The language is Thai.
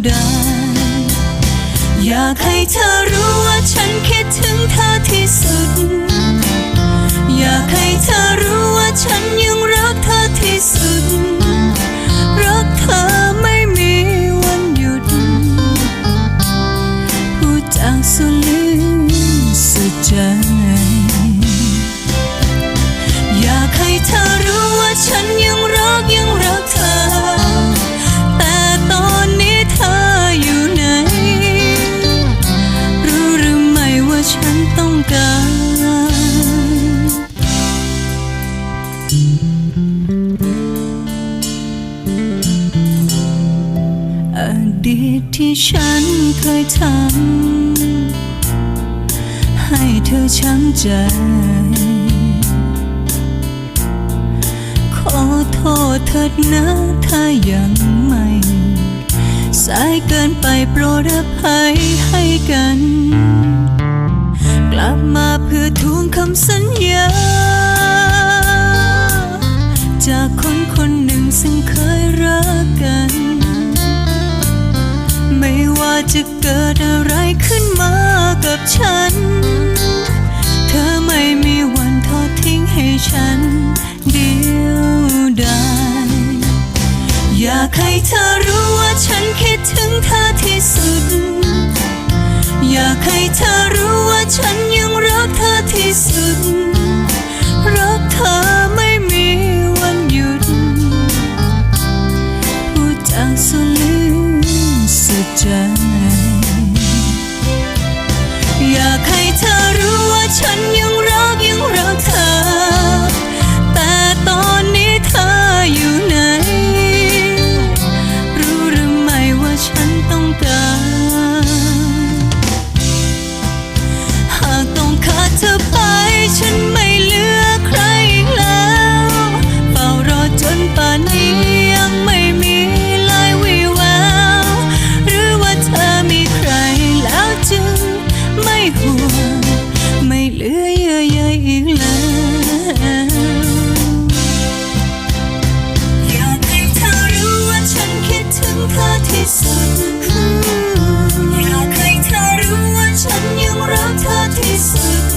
ยวดอยากให้เธอรู้ว่าฉันคิดถึงเธอที่สุด อยากให้ ดีตที่ฉันเคยทำให้เธอช้ำใจ ขอโทษเถิดนะถ้ายังไม่ สายเกินไปโปรดอภัยให้กัน กลับมาเพื่อทวง จะเกิดอะไรขึ้นมากับฉัน เธอไม่มีวันทอดทิ้งให้ฉัน เดียวดายอยากให้เธอ ฉันไม่เหลือใครอีกแล้วเฝ้ารอจนป่านนี้ยังไม่มีลายวิแววหรือว่าเธอมีใครแล้วจึงไม่ห่วงไม่เหลือเยื่อใยอีกแล้วอยากให้เธอรู้ว่าฉันคิดถึงเธอที่สุดอยากให้เธอรู้ว่าฉันยังรักเธอที่สุด